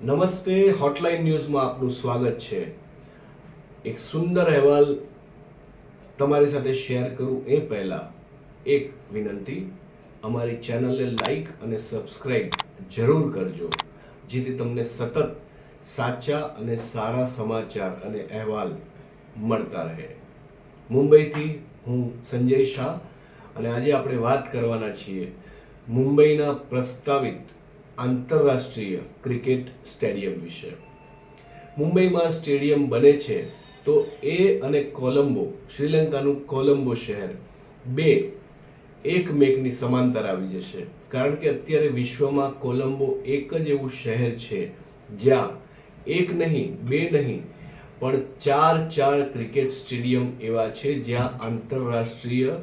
નમસ્તે હોટલાઇન ન્યૂઝમાં આપનું સ્વાગત છે. એક સુંદર અહેવાલ તમારી સાથે શેર કરું એ પહેલા એક વિનંતી. અમારી ચેનલને લાઈક અને સબસ્ક્રાઈબ જરૂર કરજો, જેથી તમને સતત સાચા અને સારા સમાચાર અને અહેવાલ મળતા રહે. મુંબઈથી હું સંજય શાહ, અને આજે આપણે વાત કરવાના છીએ મુંબઈના પ્રસ્તાવિત આંતરરાષ્ટ્રીય ક્રિકેટ સ્ટેડિયમ વિશે. મુંબઈમાં સ્ટેડિયમ બને છે તો એ અને કોલંબો, શ્રીલંકાનું કોલંબો શહેર, બે એકમેકની સમાંતર આવી જશે. કારણ કે અત્યારે વિશ્વમાં કોલંબો એક જ એવું શહેર છે જ્યાં એક નહીં, બે નહીં, પણ ચાર ચાર ક્રિકેટ સ્ટેડિયમ એવા છે જ્યાં આંતરરાષ્ટ્રીય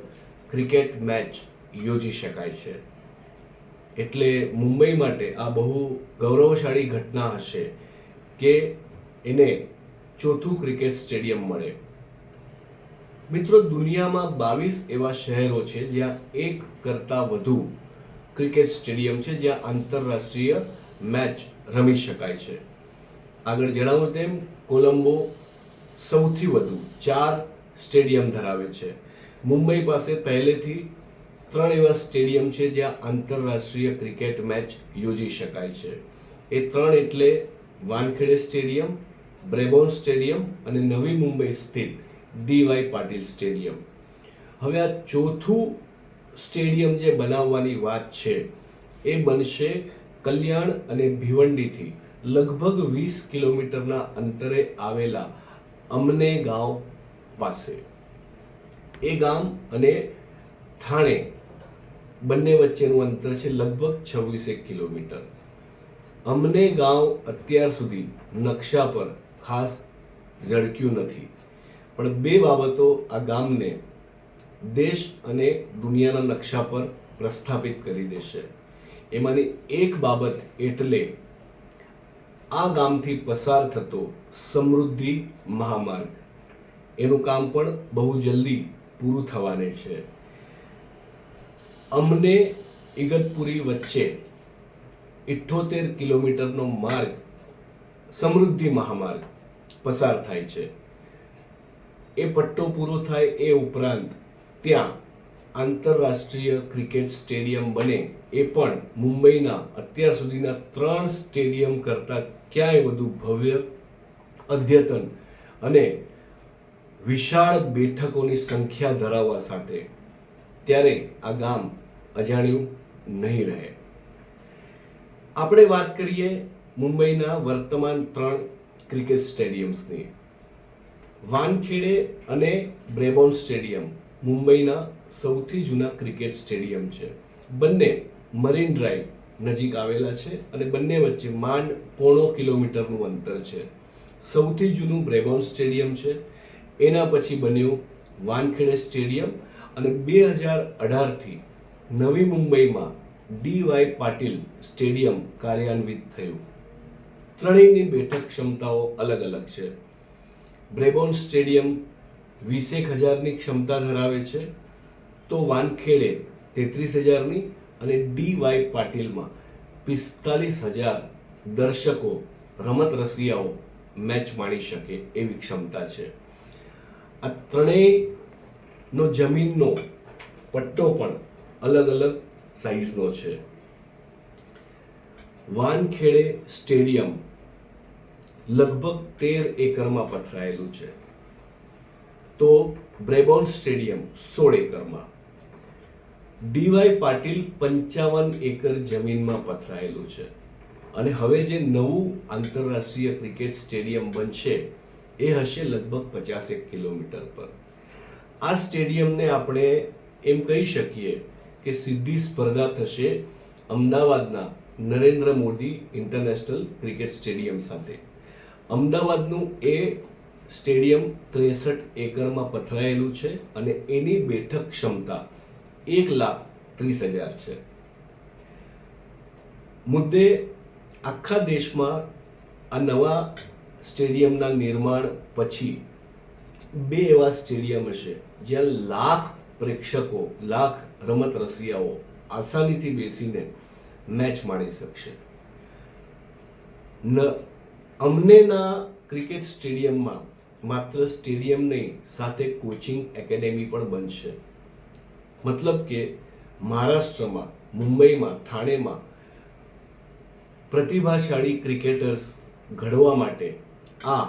ક્રિકેટ મેચ યોજી શકાય છે. એટલે મુંબઈ માટે આ બહુ ગૌરવશાળી ઘટના હશે કે એને ચોથું ક્રિકેટ સ્ટેડિયમ મળે. મિત્રો, દુનિયામાં બાવીસ એવા શહેરો છે જ્યાં એક કરતાં વધુ ક્રિકેટ સ્ટેડિયમ છે જ્યાં આંતરરાષ્ટ્રીય મેચ રમી શકાય છે. આગળ જણાવું તેમ, કોલંબો સૌથી વધુ ચાર સ્ટેડિયમ ધરાવે છે. મુંબઈ પાસે પહેલેથી ત્રણ એવા સ્ટેડિયમ છે જ્યાં આંતરરાષ્ટ્રીય ક્રિકેટ મેચ યોજી શકાય છે. એ ત્રણ એટલે વાનખેડે સ્ટેડિયમ બ્રેબોન સ્ટેડિયમ અને નવી મુંબઈ સ્થિત ડીવાય પાટીલ સ્ટેડિયમ. હવે આ ચોથું સ્ટેડિયમ જે બનાવવાની વાત છે, એ બનશે કલ્યાણ અને ભિવંડીથી. લગભગ વીસ કિલોમીટરના અંતરે આવેલા અમને ગાંવ પાસે. એ ગામ અને થાણે બંને વચ્ચેનું અંતર છે લગભગ છવ્વીસેક કિલોમીટર. અમને ગાંવ અત્યાર સુધી નકશા પર ખાસ ઝળક્યું નથી. પણ બે બાબતો આ ગામને દેશ અને દુનિયાના નકશા પર પ્રસ્થાપિત કરી દેશે. એમાંની એક બાબત એટલે આ ગામથી પસાર થતો સમૃદ્ધિ મહામાર્ગ. એનું કામ પણ બહુ જલ્દી પૂરું થવાને છે. અમને ઇગતપુરી વચ્ચે ઇઠ્ઠોતેર કિલોમીટરનો માર્ગ, સમૃદ્ધિ મહામાર્ગ પસાર થાય છે. એ પટ્ટો પૂરો થાય એ ઉપરાંત ત્યાં આંતરરાષ્ટ્રીય ક્રિકેટ સ્ટેડિયમ બને એ પણ મુંબઈના અત્યાર સુધીના ત્રણ સ્ટેડિયમ કરતાં ક્યાંય વધુ ભવ્ય અદ્યતન અને વિશાળ બેઠકોની સંખ્યા ધરાવવા સાથે. ત્યારે આ ગામ અજાણ્યું નહીં રહે. આપણે વાત કરીએ મુંબઈના વર્તમાન ત્રણ ક્રિકેટ સ્ટેડિયમ્સની. વાનખેડે અને બ્રેબોન સ્ટેડિયમ મુંબઈના સૌથી જૂના ક્રિકેટ સ્ટેડિયમ છે. બંને મરીન ડ્રાઈવ નજીક આવેલા છે અને બંને વચ્ચે માંડ પોણો કિલોમીટરનું અંતર છે. સૌથી જૂનું બ્રેબોન સ્ટેડિયમ છે. એના પછી બન્યું વાનખેડે સ્ટેડિયમ અને બે હજાર અઢારથી નવી મુંબઈમાં ડી વાય પાટીલ સ્ટેડિયમ કાર્યાન્વિત થયું. ત્રણેયની બેઠક ક્ષમતાઓ અલગ અલગ છે. બ્રેબોન સ્ટેડિયમ વીસેક હજારની ક્ષમતા ધરાવે છે. તો વાનખેડે તેત્રીસ હજારની અને ડી વાય પાટીલમાં પિસ્તાલીસ હજાર દર્શકો રમત રસિયાઓ મેચ માણી શકે એવી ક્ષમતા છે. આ ત્રણેયનો જમીનનો પટ્ટો પણ અલગ અલગ સાઈઝનો છે. વાનખેડે સ્ટેડિયમ લગભગ તેર એકરમાં પથરાયેલું છે. તો બ્રેબોન સ્ટેડિયમ સોળ એકરમાં. ડીવાય પાટીલ પંચાવન એકર જમીનમાં પથરાયેલું છે. અને હવે જે નવું આંતરરાષ્ટ્રીય ક્રિકેટ સ્ટેડિયમ બનશે, એ હશે લગભગ પચાસેક કિલોમીટર પર. આ સ્ટેડિયમને આપણે એમ કહી શકીએ કે સીધી સ્પર્ધા થશે અમદાવાદના Narendra Modi international cricket stadium સાથે. અમદાવાદનું એ સ્ટેડિયમ ત્રેસઠ એકરમાં પથરાયેલું છે અને એની બેઠક ક્ષમતા એક લાખ ત્રીસ હજાર છે. મુદ્દે આખા દેશમાં આ નવા સ્ટેડિયમના નિર્માણ પછી બે એવા સ્ટેડિયમ હશે જ્યાં લાખ પ્રેક્ષકો, લાખ રમત રસિયાઓ આસાનીથી બેસીને મેચ માણી શકશે. ન, અમનેના ક્રિકેટ સ્ટેડિયમમાં માત્ર સ્ટેડિયમ નહીં, સાથે કોચિંગ એકેડેમી પણ બનશે. મતલબ કે મહારાષ્ટ્રમાં, મુંબઈમાં, થાણેમાં પ્રતિભાશાળી ક્રિકેટર્સ ઘડવા માટે આ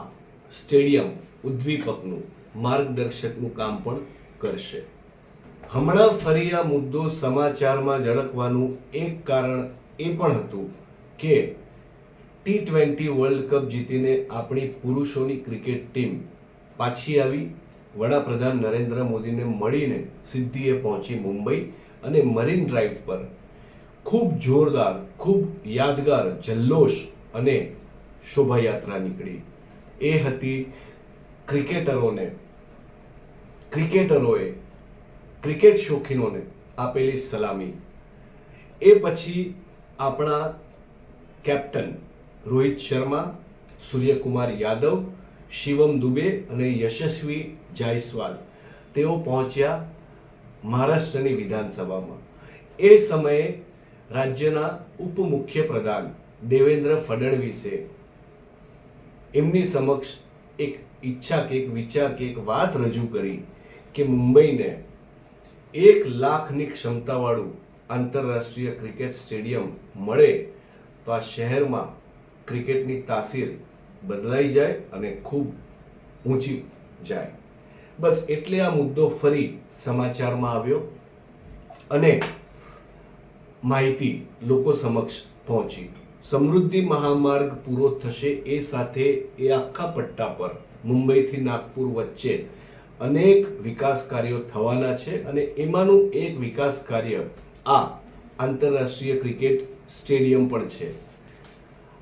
સ્ટેડિયમ ઉદ્દીપકનું માર્ગદર્શકનું કામ પણ કરશે. હમણાં ફરી આ મુદ્દો સમાચારમાં ઝળકવાનું એક કારણ એ પણ હતું કે ટી ટ્વેન્ટી વર્લ્ડ કપ જીતીને આપણી પુરુષોની ક્રિકેટ ટીમ પાછી આવી. વડાપ્રધાન નરેન્દ્ર મોદીને મળીને સિદ્ધિએ પહોંચી મુંબઈ અને મરીન ડ્રાઈવ પર. ખૂબ જોરદાર, ખૂબ યાદગાર જલ્લોષ અને શોભાયાત્રા નીકળી. એ હતી ક્રિકેટરોને, ક્રિકેટરોએ ક્રિકેટ શોખીનોને આપેલી સલામી. એ પછી આપણા કેપ્ટન રોહિત શર્મા, સૂર્યકુમાર યાદવ, શિવમ દુબે અને યશસ્વી જાયસ્વાલ તેઓ પહોંચ્યા મહારાષ્ટ્રની વિધાનસભામાં. એ સમયે રાજ્યના ઉપમુખ્યપ્રધાન દેવેન્દ્ર ફડણવીસે એમની સમક્ષ એક ઈચ્છા કે, એક વિચાર કે, એક વાત રજૂ કરી કે મુંબઈને એક લાખની ક્ષમતાવાળું આંતરરાષ્ટ્રીય ક્રિકેટ સ્ટેડિયમ મળે તો આ શહેરમાં ક્રિકેટની તાસીર બદલાઈ જાય અને ખૂબ ઊંચી જાય. બસ એટલે આ મુદ્દો ફરી સમાચારમાં આવ્યો અને માહિતી લોકો સમક્ષ પહોંચી. સમૃદ્ધિ મહામાર્ગ પૂરો થશે એ સાથે એ આખા પટ્ટા પર. મુંબઈથી નાગપુર વચ્ચે અનેક વિકાસ કાર્યો થવાના છે અને એમાંનું એક વિકાસ કાર્ય આ આંતરરાષ્ટ્રીય ક્રિકેટ સ્ટેડિયમ પણ છે.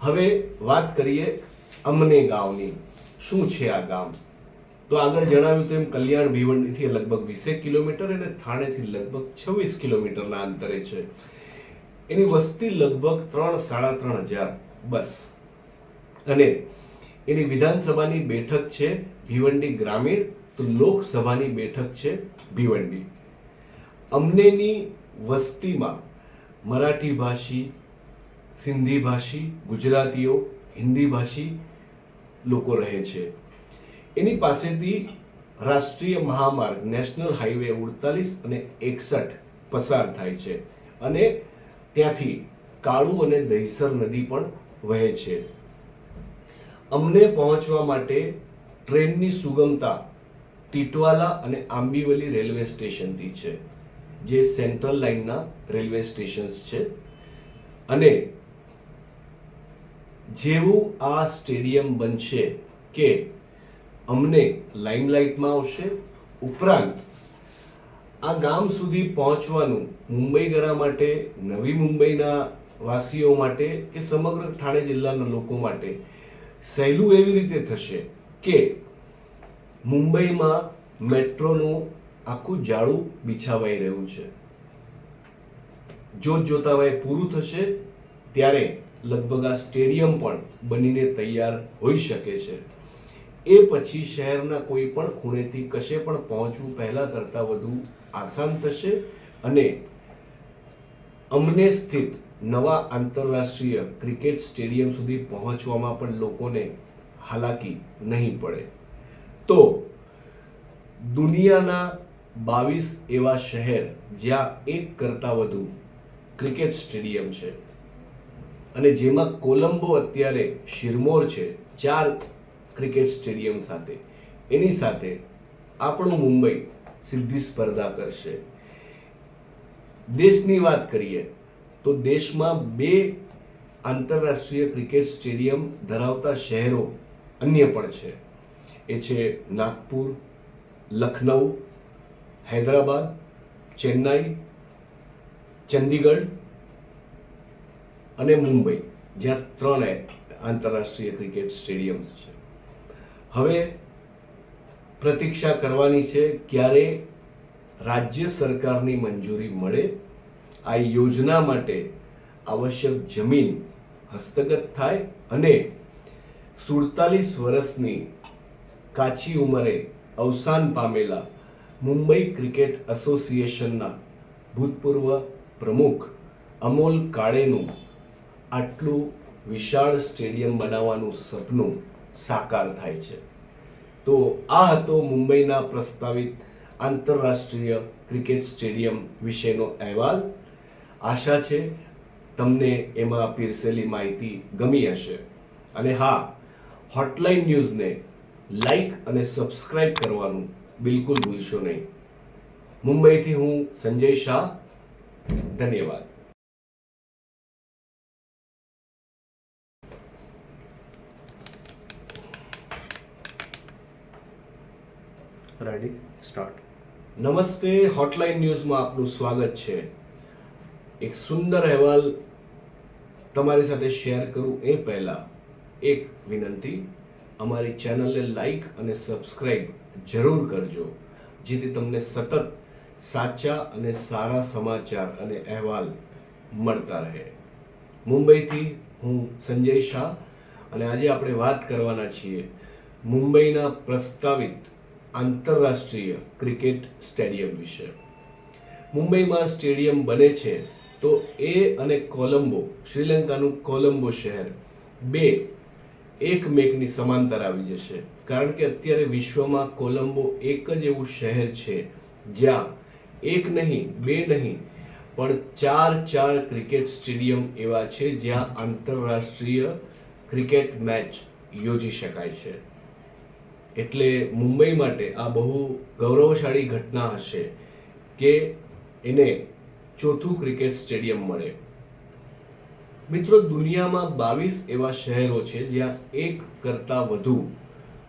હવે વાત કરીએ અમને ગામની. શું છે આ ગામ? તો આગળ જણાવ્યું તેમ કલ્યાણ ભીવંડીથી લગભગ વીસેક કિલોમીટર અને થાણેથી લગભગ છવ્વીસ કિલોમીટરના અંતરે છે. એની વસ્તી લગભગ ત્રણ સાડા ત્રણ હજાર બસ. અને એની વિધાનસભાની બેઠક છે ભીવંડી ગ્રામીણ તો લોકસભાની બેઠક છે ભીવંડી. અમનેની વસ્તીમાં મરાઠી ભાષી, સિંધી ભાષી, ગુજરાતીઓ, હિન્દી ભાષી લોકો રહે છે. એની પાસેથી રાષ્ટ્રીય મહામાર્ગ, નેશનલ હાઈવે ઉડતાલીસ અને એકસઠ પસાર થાય છે અને ત્યાંથી કાળુ અને દહીસર નદી પણ વહે છે. અમને પહોંચવા માટે ટ્રેનની સુગમતા ટીટવાલા અને આંબીવલી રેલવે સ્ટેશનથી છે, જે સેન્ટ્રલ લાઇનના રેલવે સ્ટેશન્સ છે. અને જેવું આ સ્ટેડિયમ બનશે કે અમને લાઇમલાઇટમાં આવશે, ઉપરાંત આ ગામ સુધી પહોંચવાનું મુંબઈગરા માટે, નવી મુંબઈના વાસીઓ માટે કે સમગ્ર થાણે જિલ્લાના લોકો માટે, સહેલું એવી રીતે થશે કે મુંબઈમાં મેટ્રોનું આખું જાળું બિછાવાઈ રહ્યું છે. જોત જોતાવાય પૂરું થશે ત્યારે લગભગ આ સ્ટેડિયમ પણ બનીને તૈયાર હોઈ શકે છે. એ પછી શહેરના કોઈ પણ ખૂણેથી કશે પણ પહોંચવું પહેલા કરતાં વધુ આસાન થશે અને અમને સ્થિત નવા આંતરરાષ્ટ્રીય ક્રિકેટ સ્ટેડિયમ સુધી પહોંચવામાં પણ લોકોને હાલાકી નહીં પડે. તો દુનિયાના બાવીસ એવા શહેર જ્યાં એક કરતાં વધુ ક્રિકેટ સ્ટેડિયમ છે. અને જેમાં કોલંબો અત્યારે શિરમોર છે, ચાર ક્રિકેટ સ્ટેડિયમ સાથે. એની સાથે આપણું મુંબઈ સીધી સ્પર્ધા કરશે. દેશની વાત કરીએ તો દેશમાં બે આંતરરાષ્ટ્રીય ક્રિકેટ સ્ટેડિયમ ધરાવતા શહેરો અન્ય પણ છે. એ છે નાગપુર, લખનઉ, હૈદરાબાદ, ચેન્નાઈ, ચંદીગઢ અને મુંબઈ, જ્યાં ત્રણ આંતરરાષ્ટ્રીય ક્રિકેટ સ્ટેડિયમ્સ છે. હવે પ્રતીક્ષા કરવાની છે ક્યારે રાજ્ય સરકારની મંજૂરી મળે આ યોજના માટે આવશ્યક જમીન હસ્તગત થાય અને સુડતાલીસ વર્ષની કાચી ઉંમરે અવસાન પામેલા મુંબઈ ક્રિકેટ એસોસિએશનના ભૂતપૂર્વ પ્રમુખ અમોલ કાળેનું આટલું વિશાળ સ્ટેડિયમ બનાવવાનું સપનું સાકાર થાય છે. તો આ હતો મુંબઈના પ્રસ્તાવિત આંતરરાષ્ટ્રીય ક્રિકેટ સ્ટેડિયમ વિશેનો અહેવાલ. આશા છે તમને એમાં પીરસેલી માહિતી ગમી હશે. અને હા હોટલાઇન ન્યૂઝને લાઈક અને સબસ્ક્રાઇબ કરવાનું બિલકુલ ભૂલશો નહીં. મુંબઈથી હું સંજય શાહ ધન્યવાદ. રેડી સ્ટાર્ટ નમસ્તે હોટલાઇન ન્યૂઝમાં આપનું સ્વાગત છે. એક સુંદર અહેવાલ તમારી સાથે શેર કરું એ પહેલા એક વિનંતી. અમારી ચેનલને લાઈક અને સબસ્ક્રાઇબ જરૂર કરજો, જેથી તમને સતત સાચા અને સારા સમાચાર અને અહેવાલ મળતા રહે. મુંબઈથી હું સંજય શાહ, અને આજે આપણે વાત કરવાના છીએ મુંબઈના પ્રસ્તાવિત આંતરરાષ્ટ્રીય ક્રિકેટ સ્ટેડિયમ વિશે. મુંબઈમાં સ્ટેડિયમ બને છે તો એ અને કોલંબો, શ્રીલંકાનું કોલંબો શહેર, બે એકમેકની સમાંતર આવી જશે. કારણ કે અત્યારે વિશ્વમાં કોલંબો એક જ એવું શહેર છે, જ્યાં એક નહીં, બે નહીં, પણ ચાર ચાર ક્રિકેટ સ્ટેડિયમ એવા છે, જ્યાં આંતરરાષ્ટ્રીય ક્રિકેટ મેચ યોજી શકાય છે. એટલે મુંબઈ માટે આ બહુ ગૌરવશાળી ઘટના હશે કે એને ચોથું ક્રિકેટ સ્ટેડિયમ મળે. મિત્રો, દુનિયામાં બાવીસ એવા શહેરો છે જ્યાં એક કરતાં વધુ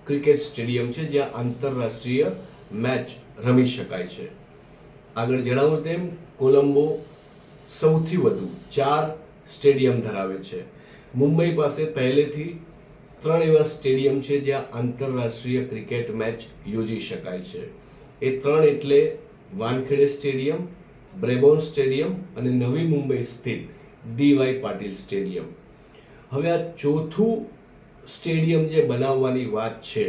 ક્રિકેટ સ્ટેડિયમ છે, જ્યાં આંતરરાષ્ટ્રીય મેચ રમી શકાય છે. આગળ જણાવો તેમ, કોલંબો સૌથી વધુ ચાર સ્ટેડિયમ ધરાવે છે. મુંબઈ પાસે પહેલેથી ત્રણ એવા સ્ટેડિયમ છે જ્યાં આંતરરાષ્ટ્રીય ક્રિકેટ મેચ યોજી શકાય છે. એ ત્રણ એટલે વાનખેડે સ્ટેડિયમ બ્રેબોન સ્ટેડિયમ અને નવી મુંબઈ સ્થિત ડીવાય પાટીલ સ્ટેડિયમ. હવે આ ચોથું સ્ટેડિયમ જે બનાવવાની વાત છે,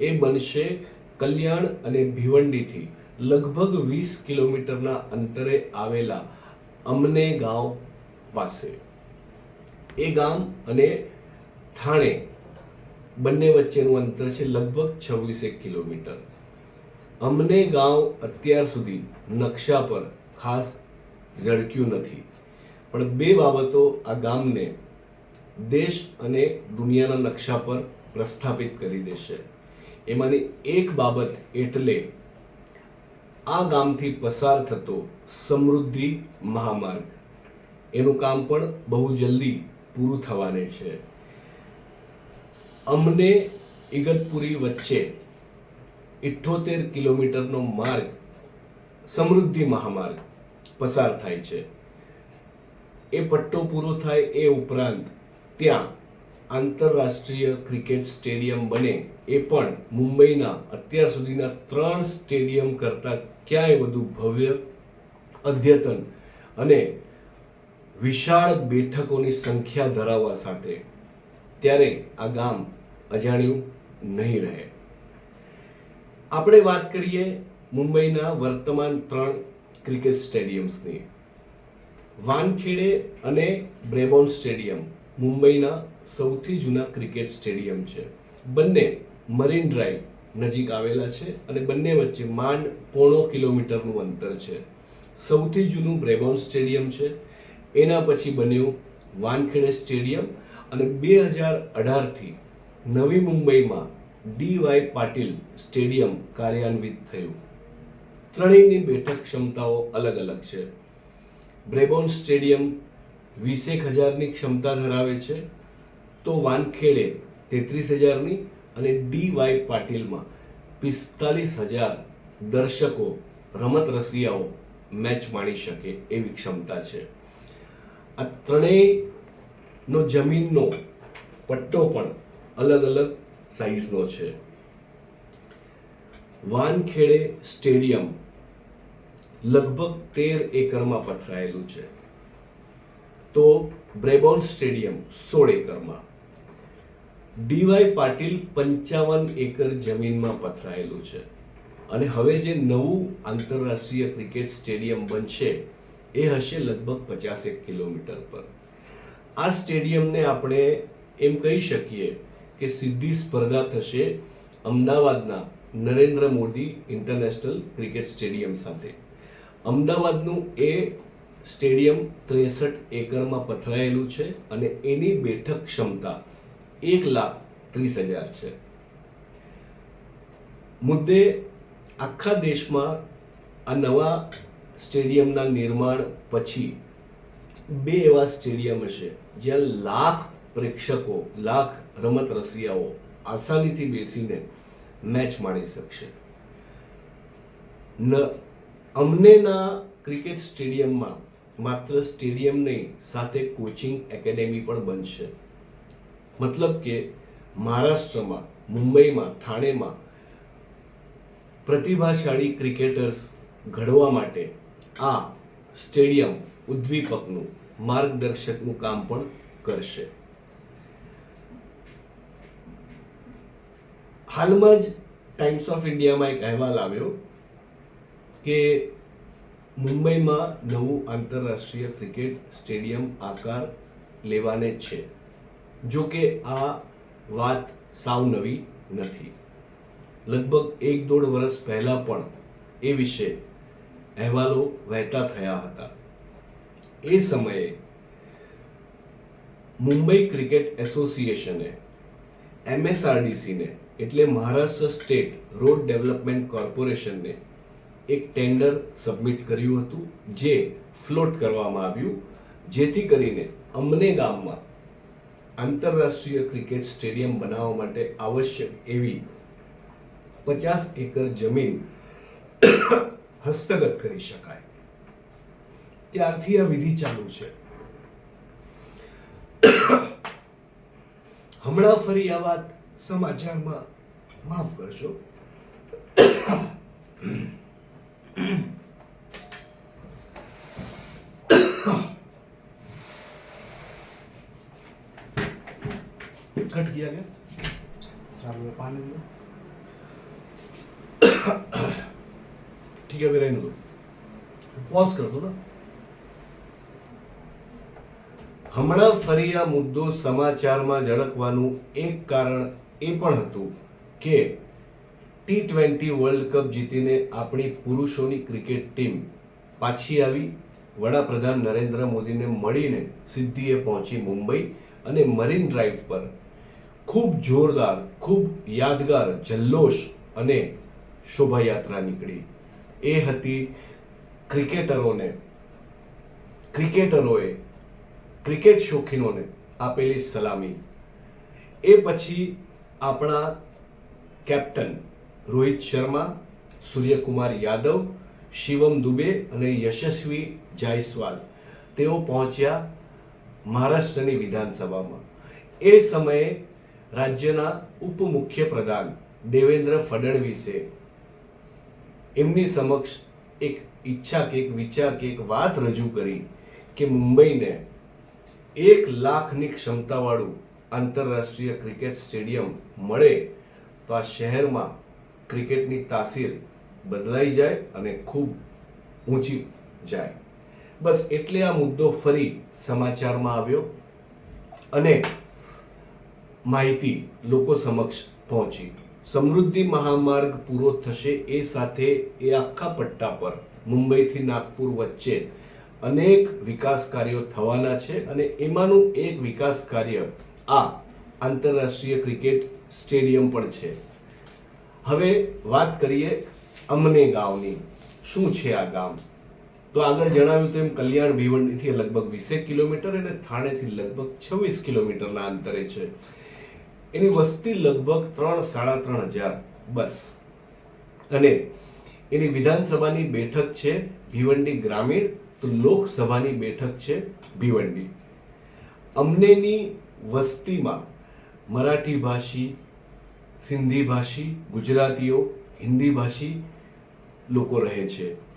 એ બનશે કલ્યાણ અને ભિવંડીથી. લગભગ વીસ કિલોમીટરના અંતરે આવેલા અમને ગાંવ પાસે. એ ગામ અને થાણે બંને વચ્ચેનું અંતર છે લગભગ છવ્વીસેક કિલોમીટર. અમને ગાંવ અત્યાર સુધી નકશા પર ખાસ ઝળક્યું નથી. પણ બે બાબતો આ ગામને દેશ અને દુનિયાના નકશા પર પ્રસ્થાપિત કરી દેશે. એમાંની એક બાબત એટલે આ ગામથી પસાર થતો સમૃદ્ધિ મહામાર્ગ. એનું કામ પણ બહુ જલ્દી પૂરું થવાને છે. અમને ઇગતપુરી વચ્ચે ઇઠ્ઠોતેર કિલોમીટરનો માર્ગ, સમૃદ્ધિ મહામાર્ગ પસાર થાય છે. એ પટ્ટો પૂરો થાય એ ઉપરાંત ત્યાં આંતરરાષ્ટ્રીય ક્રિકેટ સ્ટેડિયમ બને એ પણ મુંબઈના અત્યાર સુધીના ત્રણ સ્ટેડિયમ કરતાં ક્યાંય વધુ ભવ્ય અદ્યતન અને વિશાળ બેઠકોની સંખ્યા ધરાવવા સાથે ત્યારે આ ગામ અજાણ્યું નહીં રહે. આપણે વાત કરીએ મુંબઈના વર્તમાન ત્રણ ક્રિકેટ સ્ટેડિયમ્સની. વાનખેડે અને બ્રેબોન સ્ટેડિયમ, મુંબઈના સૌથી જૂના ક્રિકેટ સ્ટેડિયમ છે. બંને મરીન ડ્રાઈવ નજીક આવેલા છે અને બંને વચ્ચે માંડ પોણો કિલોમીટરનું અંતર છે. સૌથી જૂનું બ્રેબોન સ્ટેડિયમ છે. એના પછી બન્યું વાનખેડે સ્ટેડિયમ અને બે હજાર અઢારથી નવી મુંબઈમાં ડી વાય પાટીલ સ્ટેડિયમ કાર્યાન્વિત થયું. ત્રણેયની બેઠક ક્ષમતાઓ અલગ અલગ છે. બ્રેબોન સ્ટેડિયમ વીસેક હજારની ક્ષમતા ધરાવે છે. તો વાનખેડે તેત્રીસ હજારની અને ડી વાય પાટીલમાં પિસ્તાલીસ હજાર દર્શકો રમત રસિયાઓ મેચ માણી શકે એવી ક્ષમતા છે. આ ત્રણેયનો જમીનનો પટ્ટો પણ અલગ અલગ સાઈઝનો છે. વાનખેડે સ્ટેડિયમ લગભગ તેર એકરમાં પથરાયેલું છે. તો બ્રેબોન સ્ટેડિયમ સોળ એકરમાં. ડીવાય પાટીલ પંચાવન એકર જમીનમાં પથરાયેલું છે. અને હવે જે નવું આંતરરાષ્ટ્રીય ક્રિકેટ સ્ટેડિયમ બનશે, એ હશે લગભગ પચાસેક કિલોમીટર પર. આ સ્ટેડિયમને આપણે એમ કહી શકીએ કે સીધી સ્પર્ધા થશે અમદાવાદના Narendra Modi international cricket stadium સાથે. અમદાવાદનું એ સ્ટેડિયમ ત્રેસઠ એકરમાં પથરાયેલું છે અને એની બેઠક ક્ષમતા એક લાખ ત્રીસ હજાર છે. મુદ્દે આખા દેશમાં આ નવા સ્ટેડિયમના નિર્માણ પછી બે એવા સ્ટેડિયમ હશે, જ્યાં લાખ પ્રેક્ષકો, લાખ રમત રસિયાઓ આસાનીથી બેસીને મેચ માણી શકશે. ન અમનેના ક્રિકેટ સ્ટેડિયમમાં માત્ર સ્ટેડિયમ નહીં, સાથે કોચિંગ એકેડેમી પણ બનશે. મતલબ કે મહારાષ્ટ્રમાં, મુંબઈમાં, થાણેમાં પ્રતિભાશાળી ક્રિકેટર્સ ઘડવા માટે આ સ્ટેડિયમ ઉદ્દીપકનું માર્ગદર્શકનું કામ પણ કરશે. હાલમાં જ ટાઈમ્સ ઓફ ઇન્ડિયામાં એક અહેવાલ આવ્યો કે મુંબઈમાં નવું આંતરરાષ્ટ્રીય ક્રિકેટ સ્ટેડિયમ આકાર લેવાને છે. જો કે આ વાત સાવ નવી નથી. લગભગ એક દોઢ વર્ષ પહેલાં પણ એ વિશે અહેવાલો વહેતા થયા હતા. એ સમયે મુંબઈ ક્રિકેટ એસોસિએશને, એમએસઆરડીસીને એટલે મહારાષ્ટ્ર સ્ટેટ રોડ ડેવલપમેન્ટ કોર્પોરેશનને એક ટેન્ડર સબમિટ કર્યું હતું, જે ફ્લોટ કરવામાં આવ્યું. જેથી કરીને અમને ગામમાં આંતરરાષ્ટ્રીય ક્રિકેટ સ્ટેડિયમ બનાવવા માટે આવશ્યક એવી પચાસ એકર જમીન હસ્તગત કરી શકાય. ત્યારથી આ વિધિ ચાલુ છે. હમણાં ફરી આ વાત સમાચારમાં માફ કરશો कट किया गया चालू है पानी लो ठीक है अभी रहने दो पॉज कर दो ना હમણાં ફરી આ મુદ્દો સમાચારમાં ઝળકવાનું એક કારણ એ પણ હતું કે ટી ટ્વેન્ટી વર્લ્ડ કપ જીતીને આપણી પુરુષોની ક્રિકેટ ટીમ પાછી આવી. વડાપ્રધાન નરેન્દ્ર મોદીને મળીને સિદ્ધિએ પહોંચી મુંબઈ અને મરીન ડ્રાઈવ પર. ખૂબ જોરદાર, ખૂબ યાદગાર, જલ્લોષ અને શોભાયાત્રા નીકળી. એ હતી ક્રિકેટરોને ક્રિકેટરોએ ક્રિકેટ શોખીનોને આપેલી સલામી. એ પછી આપણા કેપ્ટન રોહિત શર્મા, સૂર્યકુમાર યાદવ, શિવમ દુબે અને યશસ્વી જાયસ્વાલ. તેઓ પહોંચ્યા મહારાષ્ટ્રની વિધાનસભામાં. એ સમયે રાજ્યના ઉપમુખ્યપ્રધાન દેવેન્દ્ર ફડણવીસે એમની સમક્ષ એક ઈચ્છા કે એક વિચાર કે એક વાત રજૂ કરી કે મુંબઈને એક લાખની ક્ષમતાવાળું આંતરરાષ્ટ્રીય ક્રિકેટ સ્ટેડિયમ મળે તો આ શહેરમાં ક્રિકેટની તાસીર બદલાઈ જાય અને ખૂબ ઊંચી જાય. બસ એટલે આ મુદ્દો ફરી સમાચારમાં આવ્યો અને માહિતી લોકો સમક્ષ પહોંચી. સમૃદ્ધિ મહામાર્ગ પૂરો થશે એ સાથે એ આખા પટ્ટા પર. મુંબઈથી નાગપુર વચ્ચે અનેક વિકાસ કાર્યો થવાના છે અને એમાંનું એક વિકાસ કાર્ય આ આંતરરાષ્ટ્રીય ક્રિકેટ સ્ટેડિયમ પણ છે. હવે વાત કરીએ અમને ગામની. શું છે આ ગામ? તો આગળ જણાવ્યું તેમ કલ્યાણ ભીવંડીથી લગભગ વીસેક કિલોમીટર અને થાણેથી લગભગ છવ્વીસ કિલોમીટરના અંતરે છે. એની વસ્તી લગભગ ત્રણ સાડા ત્રણ હજાર બસ. અને એની વિધાનસભાની બેઠક છે ભીવંડી ગ્રામીણ, તો લોકસભાની બેઠક છે ભીવંડી. અમનેની વસ્તીમાં મરાઠી ભાષી સિંધી ભાષી ગુજરાતીઓ હિન્દી ભાષી લોકો રહે છે.